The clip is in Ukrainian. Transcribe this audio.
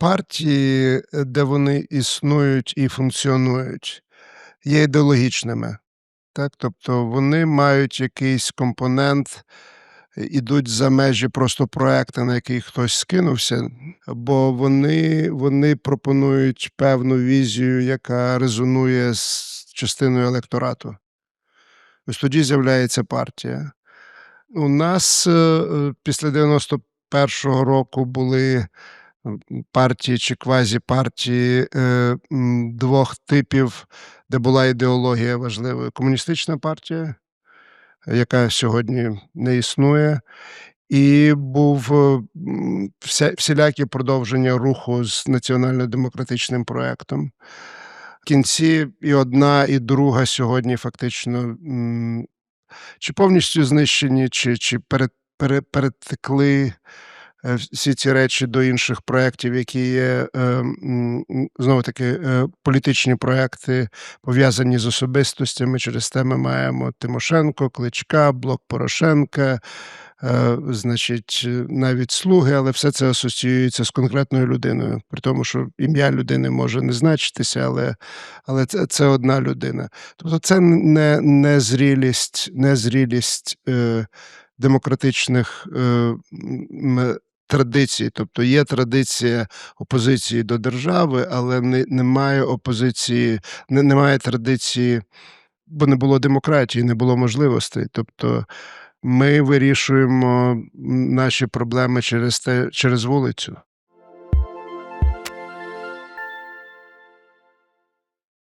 партії, е, де вони існують і функціонують, є ідеологічними. Так? Тобто вони мають якийсь компонент, е, ідуть за межі просто проекту, на який хтось скинувся, бо вони, вони пропонують певну візію, яка резонує з частиною електорату. Ось тоді з'являється партія. У нас е, після 91-го року були партії чи квазіпартії е, двох типів, де була ідеологія важливою. Комуністична партія, яка сьогодні не існує, і був е, вся, всілякі продовження руху з національно-демократичним проектом. В кінці і одна, і друга сьогодні фактично чи повністю знищені, чи, чи перед, пере, перетекли е, всі ці речі до інших проєктів, які є е, знову таки е, політичні проекти, пов'язані з особистостями. Через те ми маємо Тимошенко, Кличка, Блок Порошенка, е, значить, е, навіть слуги, але все це асоціюється з конкретною людиною. При тому, що ім'я людини може не значитися, але, але це, це одна людина. Тобто це не, не зрілість, не зрілість е, демократичних е, м, традицій. Тобто є традиція опозиції до держави, але не, немає опозиції, не, немає традиції, бо не було демократії, не було можливостей. Тобто ми вирішуємо наші проблеми через те, через вулицю.